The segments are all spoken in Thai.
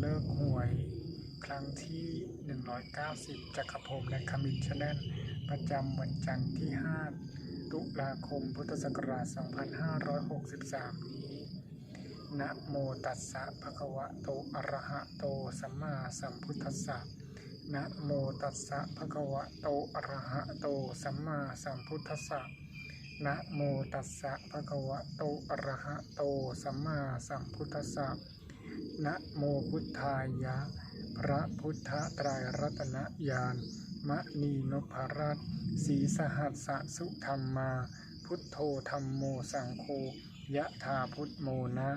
เลิกหวย ครั้งที่ 190จักรพรมและคมินชแนลประจำวันจันทร์ที่ 5 ตุลาคมพุทธศักราช 2563 นี้ นะโมตัสสะภะคะวะโตอะระหะโตสัมมาสัมพุทธัสสะนะโมตัสสะภะคะวะโตอะระหะโตสัมมาสัมพุทธัสสะนะโมตัสสะภะคะวะโตอะระหะโตสัมมาสัมพุทธัสสะ นะโมพุทธายะ พระพุทธไตรยรัตนญาณมณีนพรัตน์ศรีสหัสสะสุธรรมา พุทโธธรรมโมสังโฆยะธาพุทโมนะ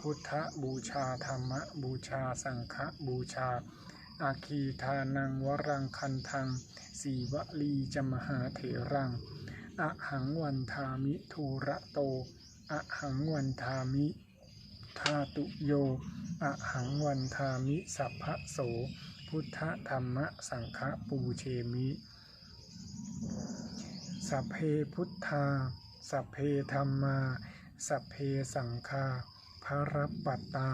พุทธบูชาธรรมบูชาสังฆบูชา อาคีทานังวรังคันทังสีวลีจมหาเถรังอะหังวันทามิทูระโตอะหังวันทามิ ทาตุโยอะหังวันทามิสัพพะโส พุทธธรรมะสังฆปูเชมิ สัพเพพุทธา สัพเพธรรมา สัพเพสังฆาภรปัตตา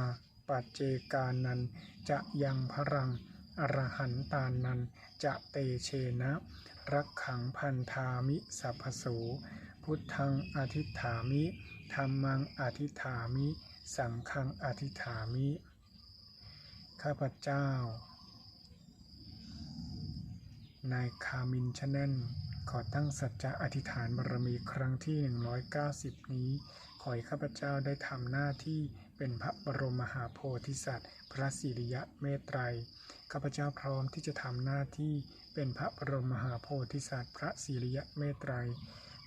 ปัจเจกานัน จะยังพรัง อรหันตานัน จะเตเชนะ รักขังพันธามิสัพพโส พุทธังอธิฐามิธรรมังอธิฐามิ สังฆังอธิษฐามิ ข้าพเจ้า นายคามินชแนลขอตั้งสัจจะอธิษฐานบารมีครั้งที่ 190 นี้ ขอให้ข้าพเจ้าได้ทำหน้าที่เป็นพระบรมมหาโพธิสัตว์ พระสิริยะเมตไตร ข้าพเจ้าพร้อมที่จะทำหน้าที่เป็นพระบรมมหาโพธิสัตว์ พระสิริยะเมตไตร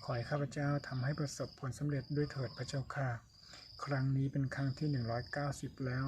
ขอให้ข้าพเจ้าทำให้ประสบผลสำเร็จด้วยเถิดพระเจ้าค่ะ ครั้งนี้เป็นครั้งที่ 190 แล้ว